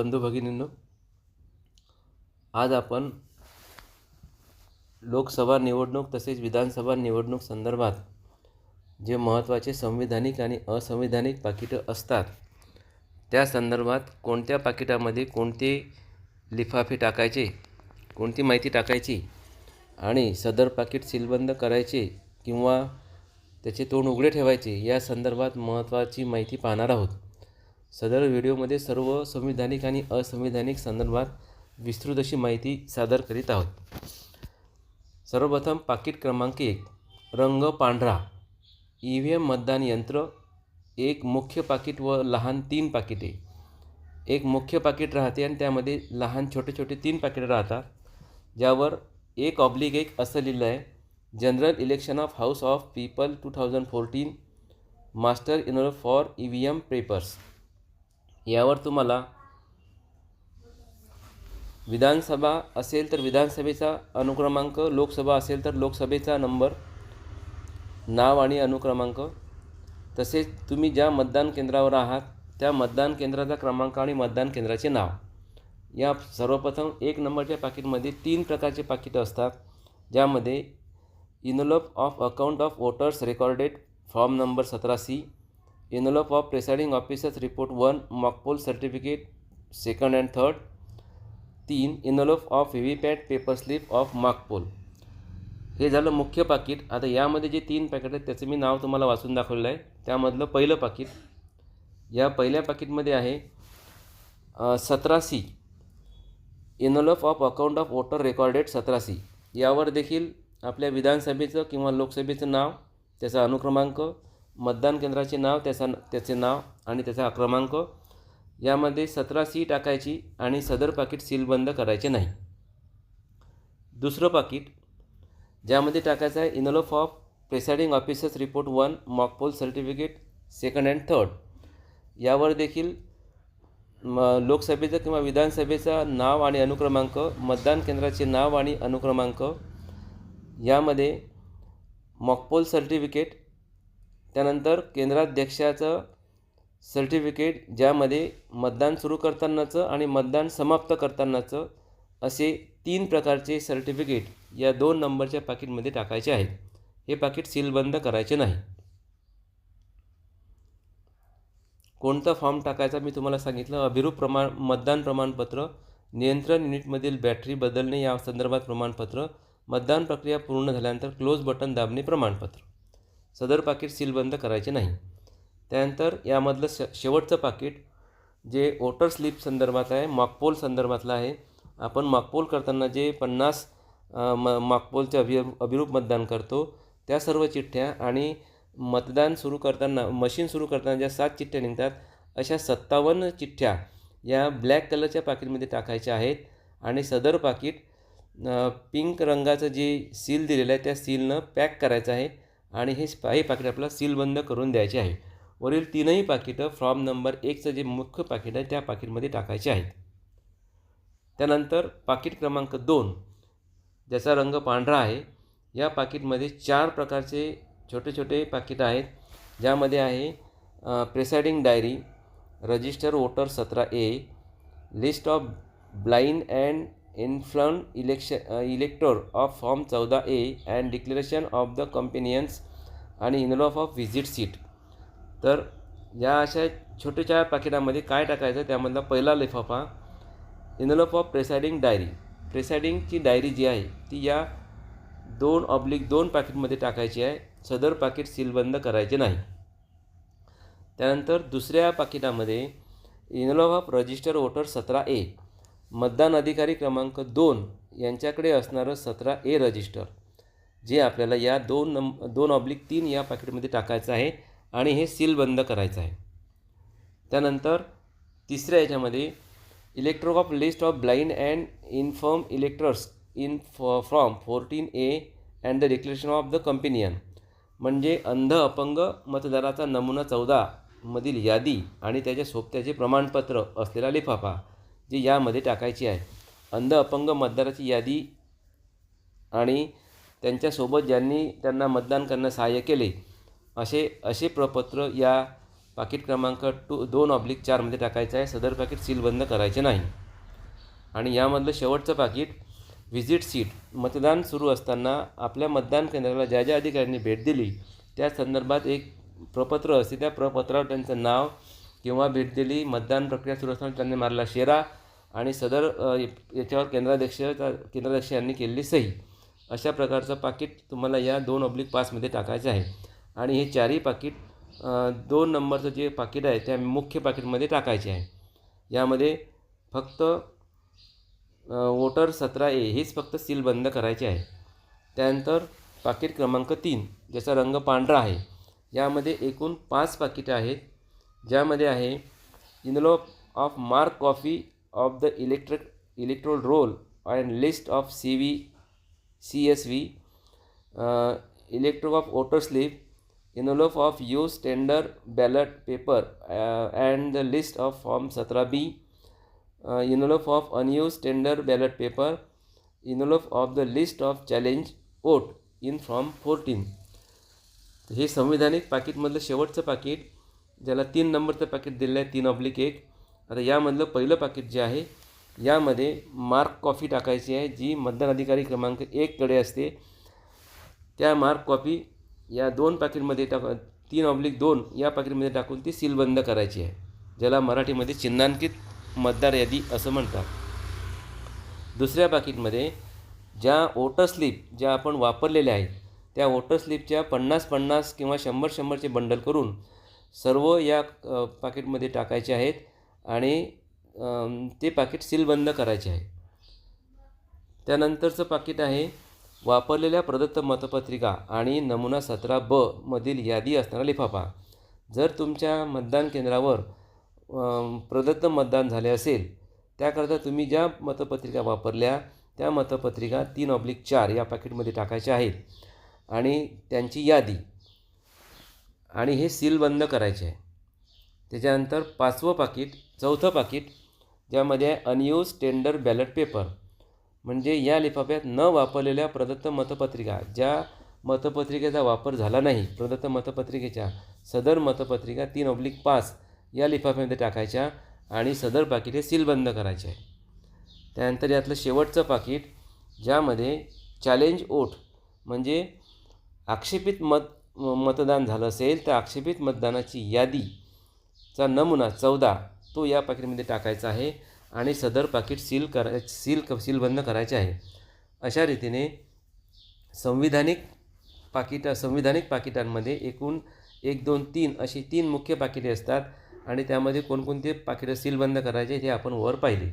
बंधू भगिनींनो आज आपण लोकसभा निवडणूक तसेच विधानसभा निवडणूक संदर्भात जे महत्त्वाचे संविधानिक आणि असंविधानिक पाकिटं असतात त्या संदर्भात कोणत्या पाकिटामध्ये कोणते लिफाफे टाकायचे कोणती माहिती टाकायची आणि सदर पाकिट सीलबंद करायचे किंवा त्याचे तोंड उघडे ठेवायचे या संदर्भात महत्त्वाची माहिती पाहणार आहोत. सदर व्हिडिओमध्ये सर्व संविधानिक आणि असंविधानिक संदर्भात विस्तृत अशी माहिती सादर करीत आहोत. सर्वप्रथम पाकिट क्रमांक एक रंग पांढरा ई व्ही एम मतदान यंत्र एक मुख्य पाकिट व लहान तीन पाकिटे. एक मुख्य पाकिट राहते आणि त्यामध्ये लहान छोटे छोटे तीन पाकिटं राहतात ज्यावर एक ऑब्लिक एक असं लिहिलं आहे general election of house of people two thousand fourteen master inner for E V M papers यावर तुम्हाला विधानसभा असेल तर विधानसभेचा अनुक्रमांक लोकसभा असेल तर लोकसभेचा नंबर नाव आणि अनुक्रमांक तसेच तुम्ही ज्या मतदान केंद्रावर आहात त्या मतदान केंद्राचा क्रमांक आणि मतदान केंद्राचे नाव. या सर्वप्रथम एक नंबरच्या पाकिटमध्ये तीन प्रकारचे पाकिटं असतात ज्यामध्ये envelope of account of voters recorded form number सतरा C envelope of presiding officers report one mock poll certificate second and third तीन envelope of V V PAT paper slip of mock poll हे झालं मुख्य पाकिट. आता यामध्ये जे तीन पॅकेट आहेत त्याचं मी नाव तुम्हाला वाचून दाखवलेलं आहे. त्यामधलं पहिलं पाकिट. या पहिल्या पाकिटमध्ये आहे सतरा C envelope of account of voter recorded सतरा सी यावर देखील आपल्या विधानसभेचं किंवा लोकसभेचं नाव त्याचा अनुक्रमांक मतदान केंद्राचे नाव त्याचा त्याचे नाव आणि त्याचा क्रमांक यामध्ये सतरा सी टाकायची आणि सदर पाकिट सीलबंद करायचे नाही. दुसरं पाकिट ज्यामध्ये टाकायचं आहे envelope of presiding officers report one mock poll certificate second and third. यावर देखील म लोकसभेचं किंवा विधानसभेचं नाव आणि अनुक्रमांक मतदान केंद्राचे नाव आणि अनुक्रमांक यामध्ये मॉकपोल सर्टिफिकेट त्यानंतर केंद्राध्यक्षाचं सर्टिफिकेट ज्यामध्ये मतदान सुरू करतानाचं आणि मतदान समाप्त करतानाचं असे तीन प्रकारचे सर्टिफिकेट या दोन नंबरच्या पाकिटमध्ये टाकायचे आहेत. हे पाकिट सीलबंद करायचे नाही. कोणता फॉर्म टाकायचा मी तुम्हाला सांगितलं? अभिरूप प्रमाण मतदान प्रमाणपत्र नियंत्रण युनिटमधील बॅटरी बदलणे या संदर्भात प्रमाणपत्र मतदान प्रक्रिया पूर्ण झाल्यानंतर क्लोज बटन दाबणे प्रमाणपत्र. सदर पाकिट सीलबंद करायचे नाही. त्यानंतर यामधलं श शेवटचं पाकिट जे वोटर स्लिप संदर्भात आहे मॉकपोल संदर्भातलं आहे आपण मॉकपोल करताना जे पन्नास म मॉकपोलचे अभि अभिरूप मतदान करतो त्या सर्व चिठ्ठ्या आणि मतदान सुरू करताना मशीन सुरू करताना ज्या सात चिठ्ठ्या निघतात अशा सत्तावन्न चिठ्ठ्या या ब्लॅक कलरच्या पाकिटमध्ये टाकायच्या आहेत आणि सदर पाकिट पिंक रंगाचं जे सील दिलेलं आहे त्या सीलनं पॅक करायचं आहे. आणि हे हे पाकिट आपल्याला सीलबंद करून द्यायचे आहे वरील तीनही पाकिटं फॉर्म नंबर एकचं जे मुख्य पाकिट आहे त्या पाकिटमध्ये टाकायचे आहेत. त्यानंतर पाकिट क्रमांक दोन ज्याचा रंग पांढरा आहे या पाकिटमध्ये चार प्रकारचे छोटे छोटे पाकिटं आहेत. ज्यामध्ये आहे प्रेसाइडिंग डायरी रजिस्टर वोटर सतरा A list of blind and infirm election elector of form चौदा A and declaration of the companions आणि इनलॉफ ऑफ व्हिजिट सीट तर या अशा छोट्याच्या पाकिटामध्ये काय टाकायचं? त्यामधला पहिला लिफाफा इनलॉफ ऑफ प्रेसाइडिंग डायरी प्रेसायडिंगची डायरी जी आहे ती या दोन ऑब्लिक दोन पाकिटमध्ये टाकायची आहे. सदर पाकिट सीलबंद करायचे नाही. त्यानंतर दुसऱ्या पाकिटामध्ये इनलॉफ ऑफ रजिस्टर वोटर सतरा ए मतदान अधिकारी क्रमांक दोन यांच्याकडे असणारं सतरा ए रजिस्टर जे आपल्याला या दोन नंब दोन ऑब्लिक तीन या पाकिटमध्ये टाकायचं आहे आणि हे सील बंद करायचं आहे. त्यानंतर तिसऱ्या याच्यामध्ये electro of list of blind and infirm electors in फॉ from fourteen A and the declaration of the companion म्हणजे अंध अपंग मतदाराचा नमुना चौदा मधील यादी आणि त्याच्या सोबत्याचे प्रमाणपत्र असलेला लिफाफा. जी यामध्ये टाकायची आहे. अंध अपंग मतदाराची यादी आणि त्यांच्यासोबत ज्यांनी त्यांना मतदान करण्यास सहाय्य केले असे असे प्रपत्र या पाकिट क्रमांक टू दोन ऑब्लिक चारमध्ये टाकायचं आहे. सदर पाकिट सीलबंद करायचे नाही. आणि यामधलं शेवटचं पाकिट व्हिजिट सीट मतदान सुरू असताना आपल्या मतदान केंद्राला ज्या ज्या अधिकाऱ्यांनी भेट दिली त्या संदर्भात एक प्रपत्र असते. त्या प्रपत्रावर त्यांचं नाव किंवा भेट दिली मतदान प्रक्रिया सुरू असताना त्यांनी मारला शेरा आणि सदर याच्यावर केंद्राध्यक्ष केंद्राध्यक्ष यांनी केलेली सही. अशा प्रकारचं पाकिट तुम्हाला या दोन ऑब्लिक पासमध्ये टाकायचं आहे. आणि हे चारही पाकिट दोन नंबरचं जे पाकिट आहे त्या मुख्य पाकिटमध्ये टाकायचे आहे. यामध्ये फक्त वोटर सतरा ए हेच फक्त सील बंद करायचे आहे. त्यानंतर पाकिट क्रमांक तीन ज्याचा रंग पांढरा आहे. यामध्ये एकूण पाच पाकिटं आहेत. ज्यामध्ये आहे envelope of mark copy of the electric electoral roll and list of C V C S V electro of voter slip envelope of used tender ballot paper and the list of form सतरा B envelope of unused tender ballot paper envelope of the list of challenge vote in from fourteen हे संविधानिक पाकिटमधलं शेवटचं पाकिट ज्याला तीन नंबरचं पाकिट दिलेलं आहे तीन ऑब्लिक एक आता यामधलं पहिलं पाकिट जे आहे यामध्ये मार्क कॉफी टाकायची आहे जी मतदान अधिकारी क्रमांक एककडे असते. त्या मार्क कॉपी या दोन पाकिटमध्ये टाक तीन ऑब्लिक दोन या पाकिटमध्ये टाकून ती सीलबंद करायची आहे. ज्याला मराठीमध्ये चिन्हांकित मतदार यादी असं म्हणतात. दुसऱ्या पाकिटमध्ये ज्या वोटर स्लिप ज्या आपण वापरलेल्या आहेत त्या वोटर स्लिपच्या पन्नास पन्नास किंवा शंभर शंभरचे बंडल करून सर्व या पाकिटमध्ये टाकायचे आहेत. आणि ते पाकिट सीलबंद करायचे आहे. त्यानंतरचं पाकिट आहे वापरलेल्या प्रदत्त मतपत्रिका आणि नमुना सतरा ब मधील यादी असणारा लिफाफा. जर तुमच्या मतदान केंद्रावर प्रदत्त मतदान झाले असेल त्याकरता तुम्ही ज्या मतपत्रिका वापरल्या त्या मतपत्रिका तीन ऑब्लिक चार या पाकिटमध्ये टाकायच्या आहेत आणि त्यांची यादी. आणि हे सील बंद करायचे आहे. त्याच्यानंतर पाचवं पाकिट चौथं पाकिट ज्यामध्ये आहे अनयूज टेंडर बॅलट पेपर म्हणजे या लिफाफ्यात न वापरलेल्या प्रदत्त मतपत्रिका ज्या मतपत्रिकेचा वापर झाला नाही प्रदत्त मतपत्रिकेच्या सदर मतपत्रिका तीन ऑब्लिक पाच या लिफाफ्यामध्ये टाकायच्या आणि सदर पाकिट हे सीलबंद करायचे. आहे त्यानंतर यातलं शेवटचं पाकिट ज्यामध्ये चॅलेंज ओट म्हणजे आक्षेपित मत मतदान झालं असेल तर आक्षेपित मतदानाची यादीचा नमुना चौदा तो या पाकिटमध्ये टाकायचा आहे आणि सदर पाकिट सील करा सील क सीलबंद करायचे आहे. अशा रीतीने संविधानिक पाकिट संविधानिक पाकिटांमध्ये एकूण एक दोन तीन अशी तीन मुख्य पाकिटे असतात आणि त्यामध्ये कोणकोणते पाकिटं सीलबंद करायचे हे आपण वर पाहिले.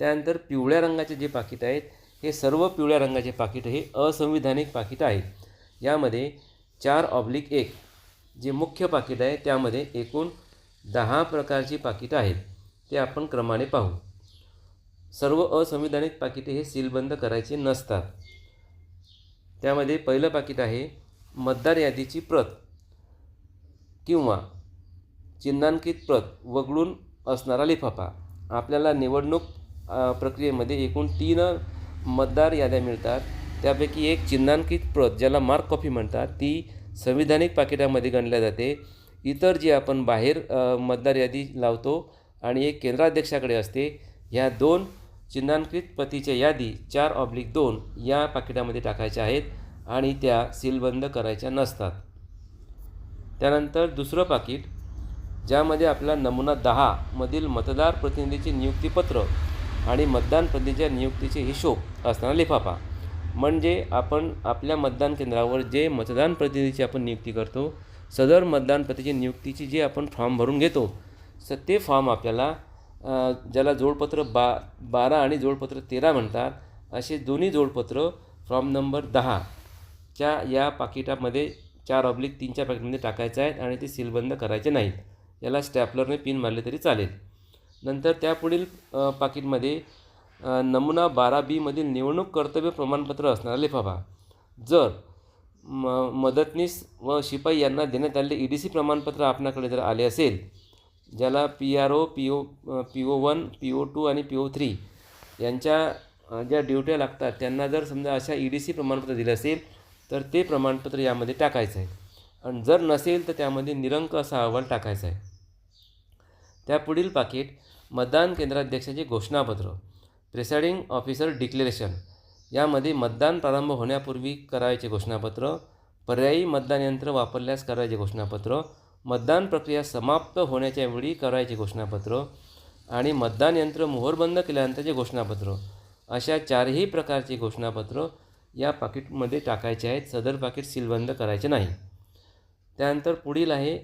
त्यानंतर पिवळ्या रंगाचे जे पाकिट आहेत हे सर्व पिवळ्या रंगाचे पाकिट हे असंविधानिक पाकिट आहेत. यामध्ये चार ऑब्लिक एक जे मुख्य पाकिट आहे त्यामध्ये एकूण दहा प्रकारची पाकिटं आहेत ते आपण क्रमाने पाहू. सर्व असंविधानिक पाकिटे हे सीलबंद करायचे नसतात. त्यामध्ये पहिलं पाकिट आहे मतदार यादीची प्रत किंवा चिन्हांकित प्रत वगळून असणारा लिफाफा. आपल्याला निवडणूक प्रक्रियेमध्ये एकूण तीन मतदार याद्या मिळतात. त्यापैकी एक चिन्हांकित प्रत ज्याला मार्क कॉफी म्हणतात ती संविधानिक पाकिटामध्ये गणल्या जाते. इतर जे आपण बाहेर मतदार यादी लावतो आणि एक केंद्राध्यक्षाकडे असते ह्या दोन चिन्हांकित प्रतीच्या यादी चार ऑब्लिक दोन या पाकिटामध्ये टाकायच्या आहेत आणि त्या सीलबंद करायच्या नसतात. त्यानंतर दुसरं पाकिट ज्यामध्ये आपला नमुना दहा मधील मतदार प्रतिनिधीचे नियुक्तीपत्र आणि मतदान प्रतिनिधीच्या नियुक्तीचे हिशोब असताना लिफाफा. म्हणजे आपण आपल्या मतदान केंद्रावर जे मतदान प्रतिनिधीची आपण नियुक्ती करतो सदर मतदान नियुक्तीची जे आपण फॉर्म भरून घेतो स ते फॉर्म आपल्याला ज्याला जोडपत्र बा बारा आणि जोडपत्र तेरा म्हणतात असे दोन्ही जोडपत्र फॉर्म नंबर दहाच्या या पाकिटामध्ये चार ऑब्लिक तीनच्या पॅकेटमध्ये टाकायचं आहे आणि ते सीलबंद करायचे नाहीत. याला स्टॅपलरने पिन मारले तरी चालेल. नंतर त्यापुढील पाकिटमध्ये नमुना बारा बीमधील निवडणूक कर्तव्य प्रमाणपत्र असणारा लिफाफा. जर म मदतनीस व शिपाई यांना देण्यात आलेले ई डी सी प्रमाणपत्र आपणाकडे जर आले असेल ज्याला P R O P O P O one P O two आणि पी ओ थ्री यांच्या ज्या ड्युट्या लागतात त्यांना जर समजा अशा ई डी सी प्रमाणपत्र दिलं असेल तर ते प्रमाणपत्र यामध्ये टाकायचं आहे. आणि जर नसेल तर त्यामध्ये निरंक असा अहवाल टाकायचा आहे. त्यापुढील पाकिट मतदान केंद्राध्यक्षाचे घोषणापत्र प्रेसाइडिंग ऑफिसर डिक्लेरेशन यामध्ये मतदान प्रारंभ होण्यापूर्वी करायचे घोषणापत्र पर्यायी मतदान यंत्र वापरल्यास करायचे घोषणापत्र मतदान प्रक्रिया समाप्त होण्याच्या वेळी करायचे घोषणापत्र आणि मतदान यंत्र मोहरबंद केल्यानंतरचे घोषणापत्र. अशा चारही प्रकारचे घोषणापत्र या पाकिटमध्ये टाकायचे आहेत. सदर पाकिट सीलबंद करायचे नाही. त्यानंतर पुढील आहे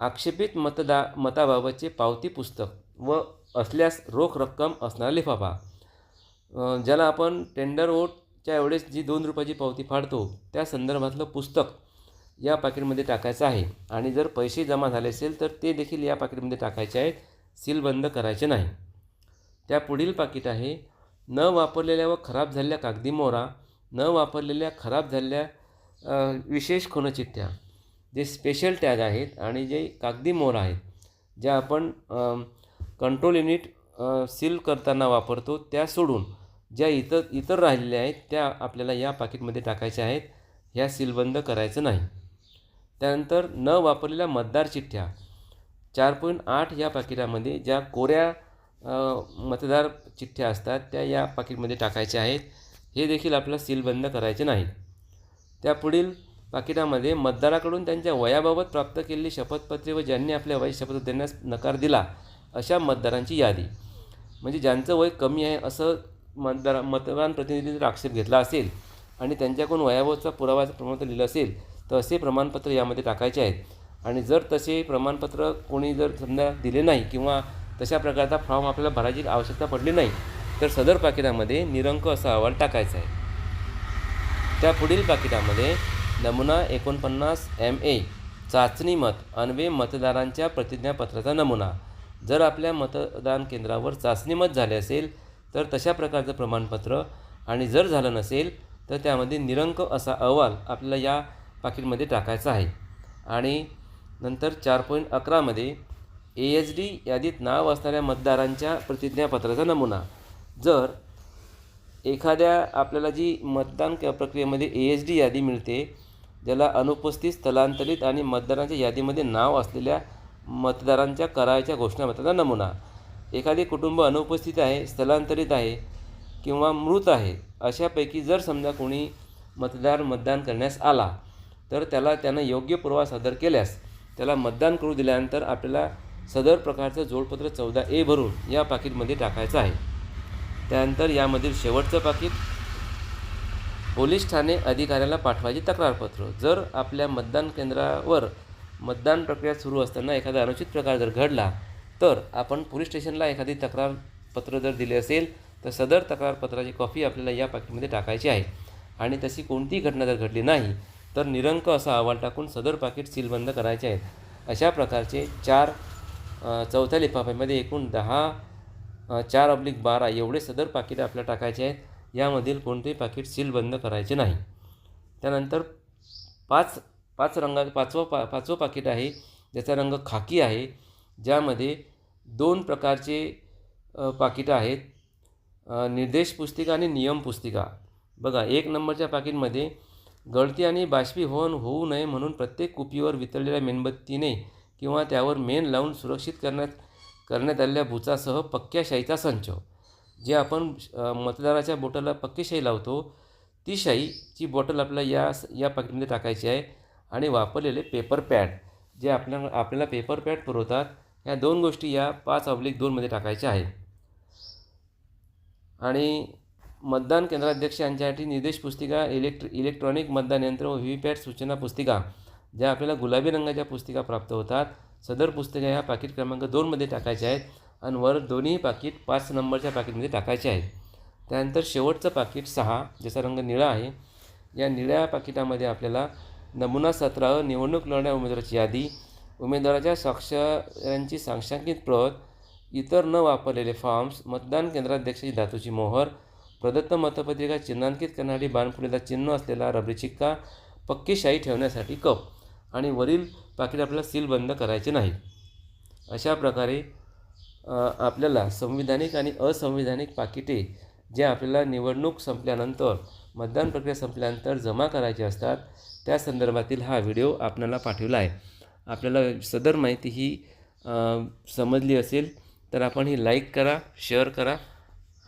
आक्षेपित मतदा मताबाबतचे पावती पुस्तक व असल्यास रोख रक्कम असणारा लिफाफा. ज्याला आपण टेंडर वोटच्या वेळेस जी दोन रुपयाची पावती फाडतो त्या संदर्भातलं पुस्तक या पाकिटमध्ये टाकायचं आहे. आणि जर पैसे जमा झाले असेल तर ते देखील या पाकिटमध्ये टाकायचे आहेत. सीलबंद करायचे नाही. त्या पुढील पाकिट आहे न वापरलेल्या व खराब झालेल्या कागदी मोहरा न वापरलेल्या खराब झालेल्या विशेष खुणचिठ्ठ्या जे स्पेशल टॅग आहेत आणि जे कागदी मोहरा आहेत ज्या आपण कंट्रोल युनिट सील करताना वापरतो त्या सोडून ज्या इतर इतर राहिलेल्या आहेत त्या आपल्याला या पाकिटमध्ये टाकायच्या आहेत. ह्या सीलबंद करायचं नाही. त्यानंतर न वापरलेल्या मतदार चिठ्ठ्या. चार पॉईंट आठ या पाकिटामध्ये ज्या कोऱ्या मतदार चिठ्ठ्या असतात त्या या पाकिटमध्ये टाकायच्या आहेत. हे देखील आपल्याला सीलबंद करायचे नाही. त्या पुढील पाकिटामध्ये मतदाराकडून त्यांच्या वयाबाबत प्राप्त केलेली शपथपत्रे व ज्यांनी आपल्या वय शपथ देण्यास नकार दिला अशा मतदारांची यादी. म्हणजे ज्यांचं वय कमी आहे असं मतदार मतदान प्रतिनिधीचा जर आक्षेप घेतला असेल आणि त्यांच्याकडून वयावचा पुरावाचं प्रमाणपत्र लिहिलं असेल तर असे प्रमाणपत्र यामध्ये टाकायचे आहेत. आणि जर तसे प्रमाणपत्र कोणी जर समजा दिले नाही किंवा तशा प्रकारचा फॉर्म आपल्याला भरायची आवश्यकता पडली नाही तर सदर पाकिटामध्ये निरंक असा अहवाल टाकायचा आहे. त्या पुढील पाकिटामध्ये नमुना एकोणपन्नास एम ए चाचणी मत अन्वे मतदारांच्या प्रतिज्ञापत्राचा नमुना. जर आपल्या मतदान केंद्रावर चाचणी मत झाले असेल तर तशा प्रकारचं प्रमाणपत्र आणि जर झालं नसेल तर त्यामध्ये निरंक असा अहवाल आपल्याला या पाकिटमध्ये टाकायचा आहे. आणि नंतर चार पॉईंट अकरामध्ये ए एच डी यादीत नाव असणाऱ्या मतदारांच्या प्रतिज्ञापत्राचा नमुना. जर एखाद्या आपल्याला जी मतदान क- प्रक्रियेमध्ये ए एच डी यादी मिळते ज्याला अनुपस्थित स्थलांतरित आणि मतदारांच्या यादीमध्ये नाव असलेल्या मतदारांच्या करायच्या घोषणापत्राचा नमुना. एखादे कुटुंब अनुपस्थित आहे स्थलांतरित आहे किंवा मृत आहे अशापैकी जर समजा कोणी मतदार मतदान करण्यास आला तर त्याला त्यानं योग्य पुरावा सादर केल्यास त्याला मतदान करू दिल्यानंतर आपल्याला सदर प्रकारचं जोडपत्र चौदा ए भरून या पाकिटमध्ये टाकायचं आहे. त्यानंतर यामधील शेवटचं पाकिट पोलीस ठाणे अधिकाऱ्याला पाठवायचे तक्रारपत्र. जर आपल्या मतदान केंद्रावर मतदान प्रक्रिया सुरू असताना एखादा अनुचित प्रकार जर घडला तर आपण पोलीस स्टेशनला एखादी तक्रारपत्र जर दिले असेल तर सदर तक्रारपत्राची कॉपी आपल्याला या पाकिटमध्ये टाकायची आहे. आणि तशी कोणतीही घटना जर घडली नाही तर निरंक असा अहवाल टाकून सदर पाकिट सीलबंद करायचे आहेत. अशा प्रकारचे चार चौथ्या लिफाफ्यामध्ये एकूण दहा चार अब्लिक बारा एवढे सदर पाकिटं आपल्याला टाकायचे आहेत. यामधील कोणतेही पाकिट सील बंद करायचे नाही. त्यानंतर पाच पाच रंगा पाचवं पा पाचवं पाकिट आहे ज्याचा रंग खाकी आहे ज्यामध्ये दोन प्रकारचे पाकिटं आहेत. निर्देश पुस्तिका आणि नियम पुस्तिका. बघा एक नंबरच्या पाकिटमध्ये गळती आणि बाष्पीभवन होऊ नये म्हणून प्रत्येक कुपीवर वितळलेल्या मेणबत्तीने किंवा त्यावर मेण लावून सुरक्षित करण्यात करण्यात आलेल्या भुचासह पक्क्या शाईचा संच. जे आपण मतदाराच्या बोटाला पक्की शाई लावतो ती शाईची बॉटल आपल्याला या या पाकिटमध्ये टाकायची आहे आणि वापरलेले पेपर पॅड जे आपल्या आपल्याला पेपर पॅड पुरवतात. ह्या दोन गोष्टी या पाच ऑब्लिक दोनमध्ये टाकायच्या आहेत. आणि मतदान केंद्राध्यक्ष यांच्यासाठी निर्देश पुस्तिका इलेक्ट्र इलेक्ट्रॉनिक मतदान यंत्र व व्ही पॅट सूचना पुस्तिका ज्या आपल्याला गुलाबी रंगाच्या पुस्तिका प्राप्त होतात. सदर पुस्तिका ह्या पाकिट क्रमांक दोनमध्ये टाकायच्या आहेत आणि वर दोन्ही पाकिट पाच नंबरच्या पाकिटमध्ये टाकायचे आहेत. त्यानंतर शेवटचं पाकिट सहा ज्याचा रंग निळा आहे या निळ्या पाकिटामध्ये आपल्याला नमुना सत्रावर निवडणूक लढण्या उमेदवाराची यादी उमेदवाराच्या स्वाक्षऱ्यांची साक्षांकित प्रत इतर न वापरलेले फॉर्म्स मतदान केंद्राध्यक्षाची धातूची मोहर प्रदत्त मतपत्रिका चिन्हांकित करणारी बाणफुलेला चिन्ह असलेला रबरी चिक्का पक्की शाई ठेवण्यासाठी कप आणि वरील पाकिट आपल्याला सील बंद करायचे नाही अशा प्रकारे आपल्याला संविधानिक आणि असंविधानिक पाकिटे जे आपल्याला निवडणूक संपल्यानंतर मतदान प्रक्रिया संपल्यानंतर जमा करायचे असतात त्या संदर्भातील हा व्हिडिओ आपल्याला पाठवला आहे. आपल्याला सदर माहिती ही समजली असेल तर आपण ही लाईक करा शेअर करा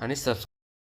आणि सबस्क्राईब